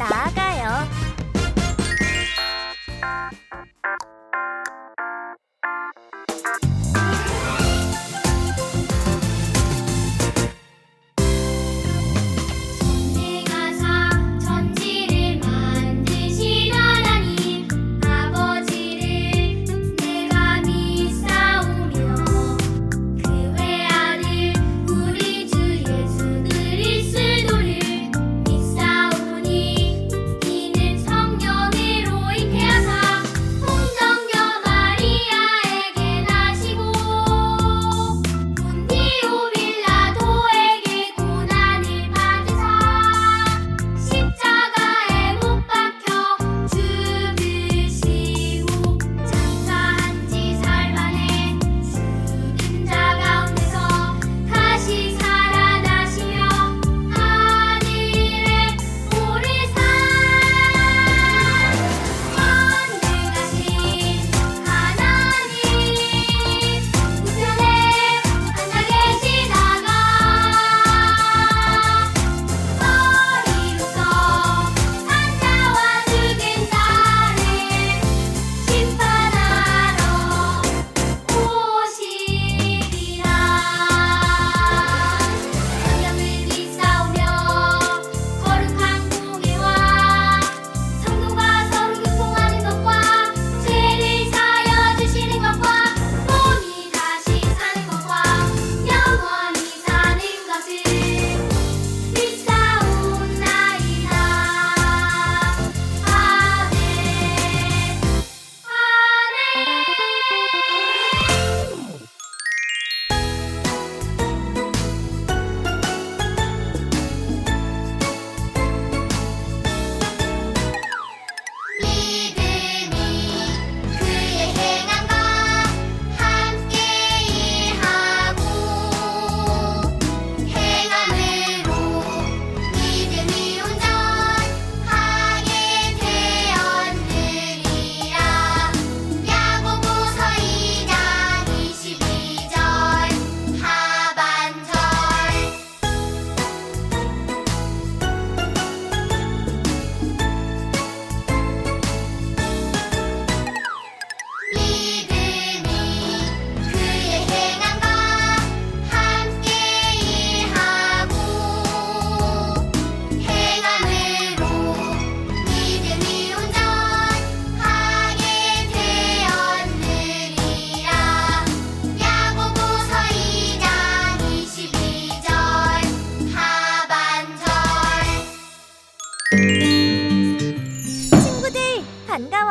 나아가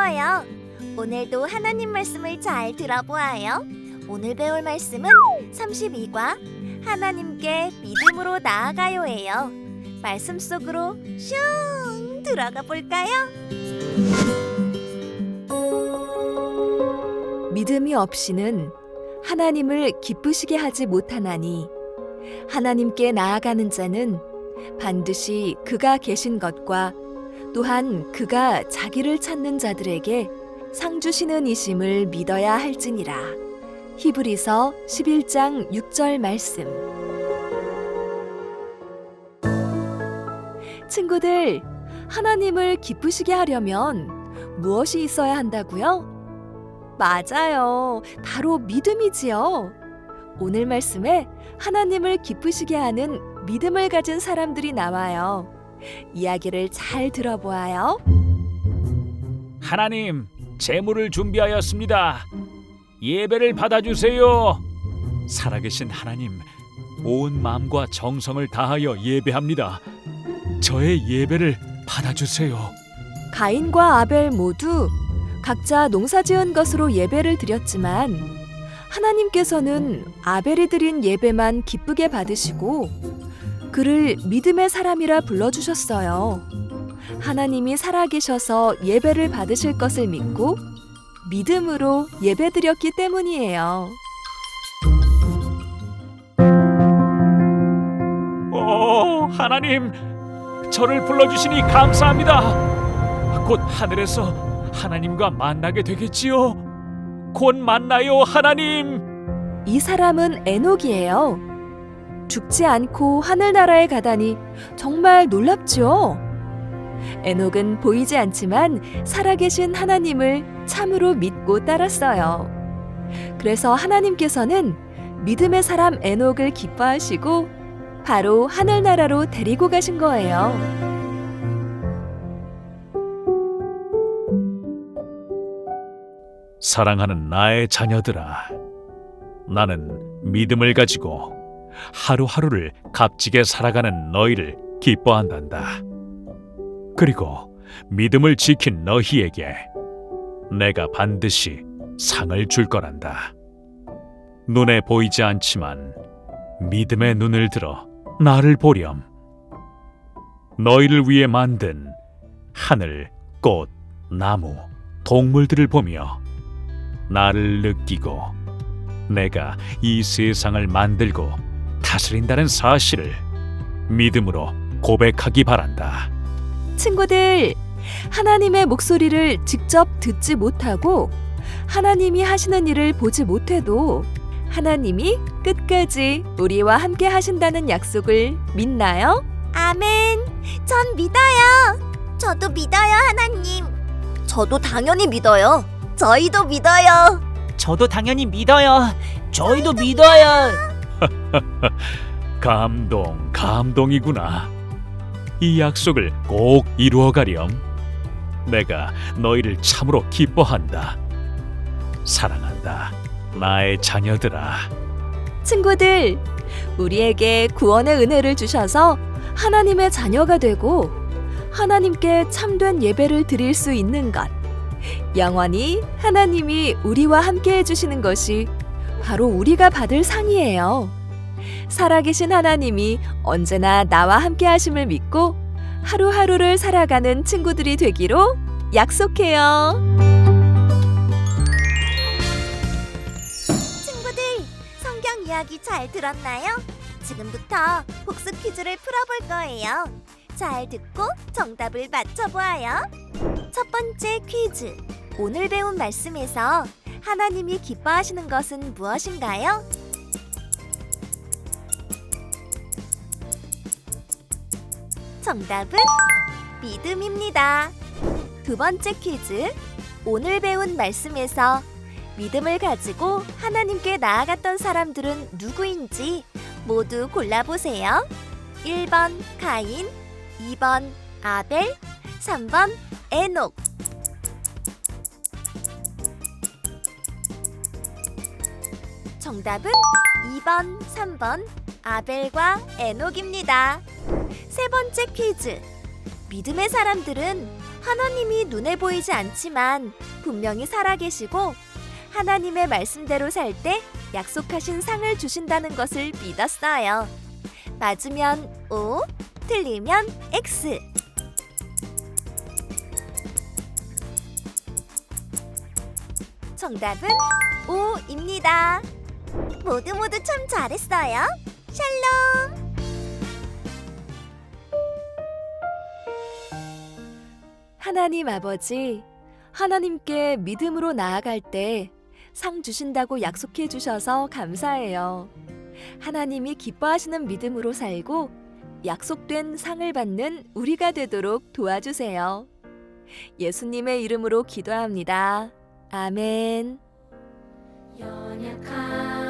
반가워요. 오늘도 하나님 말씀을 잘 들어보아요. 오늘 배울 말씀은 32과 하나님께 믿음으로 나아가요예요. 말씀 속으로 슝 들어가 볼까요? 믿음이 없이는 하나님을 기쁘시게 하지 못하나니 하나님께 나아가는 자는 반드시 그가 계신 것과 또한 그가 자기를 찾는 자들에게 상 주시는 이심을 믿어야 할지니라. 히브리서 11장 6절 말씀. 친구들, 하나님을 기쁘시게 하려면 무엇이 있어야 한다고요? 맞아요. 바로 믿음이지요. 오늘 말씀에 하나님을 기쁘시게 하는 믿음을 가진 사람들이 나와요. 이야기를 잘 들어보아요. 하나님, 제물을 준비하였습니다. 예배를 받아주세요. 살아계신 하나님, 온 마음과 정성을 다하여 예배합니다. 저의 예배를 받아주세요. 가인과 아벨 모두 각자 농사지은 것으로 예배를 드렸지만 하나님께서는 아벨이 드린 예배만 기쁘게 받으시고 그를 믿음의 사람이라 불러주셨어요. 하나님이 살아계셔서 예배를 받으실 것을 믿고 믿음으로 예배드렸기 때문이에요. 오, 하나님, 저를 불러주시니 감사합니다. 곧 하늘에서 하나님과 만나게 되겠지요. 곧 만나요, 하나님. 이 사람은 에녹이에요. 죽지 않고 하늘나라에 가다니 정말 놀랍죠? 에녹은 보이지 않지만 살아계신 하나님을 참으로 믿고 따랐어요. 그래서 하나님께서는 믿음의 사람 에녹을 기뻐하시고 바로 하늘나라로 데리고 가신 거예요. 사랑하는 나의 자녀들아, 나는 믿음을 가지고 하루하루를 값지게 살아가는 너희를 기뻐한단다. 그리고 믿음을 지킨 너희에게 내가 반드시 상을 줄 거란다. 눈에 보이지 않지만 믿음의 눈을 들어 나를 보렴. 너희를 위해 만든 하늘, 꽃, 나무, 동물들을 보며 나를 느끼고 내가 이 세상을 만들고 다스린다는 사실을 믿음으로 고백하기 바란다. 친구들, 하나님의 목소리를 직접 듣지 못하고 하나님이 하시는 일을 보지 못해도 하나님이 끝까지 우리와 함께 하신다는 약속을 믿나요? 아멘. 전 믿어요. 저도 믿어요, 하나님. 저도 당연히 믿어요. 저희도 믿어요. 저도 당연히 믿어요. 저희도 믿어요. 감동, 감동이구나. 이 약속을 꼭 이루어 가렴. 내가 너희를 참으로 기뻐한다. 사랑한다. 나의 자녀들아. 친구들, 우리에게 구원의 은혜를 주셔서 하나님의 자녀가 되고 하나님께 참된 예배를 드릴 수 있는 것. 영원히 하나님이 우리와 함께 해주시는 것이 바로 우리가 받을 상이에요. 살아계신 하나님이 언제나 나와 함께 하심을 믿고 하루하루를 살아가는 친구들이 되기로 약속해요. 친구들, 성경 이야기 잘 들었나요? 지금부터 복습 퀴즈를 풀어볼 거예요. 잘 듣고 정답을 맞춰보아요. 첫 번째 퀴즈. 오늘 배운 말씀에서 하나님이 기뻐하시는 것은 무엇인가요? 정답은 믿음입니다. 두 번째 퀴즈. 오늘 배운 말씀에서 믿음을 가지고 하나님께 나아갔던 사람들은 누구인지 모두 골라보세요. 1번 가인, 2번 아벨, 3번 에녹. 정답은 2번, 3번 아벨과 에녹입니다. 세 번째 퀴즈. 믿음의 사람들은 하나님이 눈에 보이지 않지만 분명히 살아계시고 하나님의 말씀대로 살 때 약속하신 상을 주신다는 것을 믿었어요. 맞으면 O, 틀리면 X. 정답은 O입니다. 모두 모두 참 잘했어요. 샬롬. 하나님 아버지, 하나님께 믿음으로 나아갈 때 상 주신다고 약속해 주셔서 감사해요. 하나님이 기뻐하시는 믿음으로 살고 약속된 상을 받는 우리가 되도록 도와주세요. 예수님의 이름으로 기도합니다. 아멘. 연약한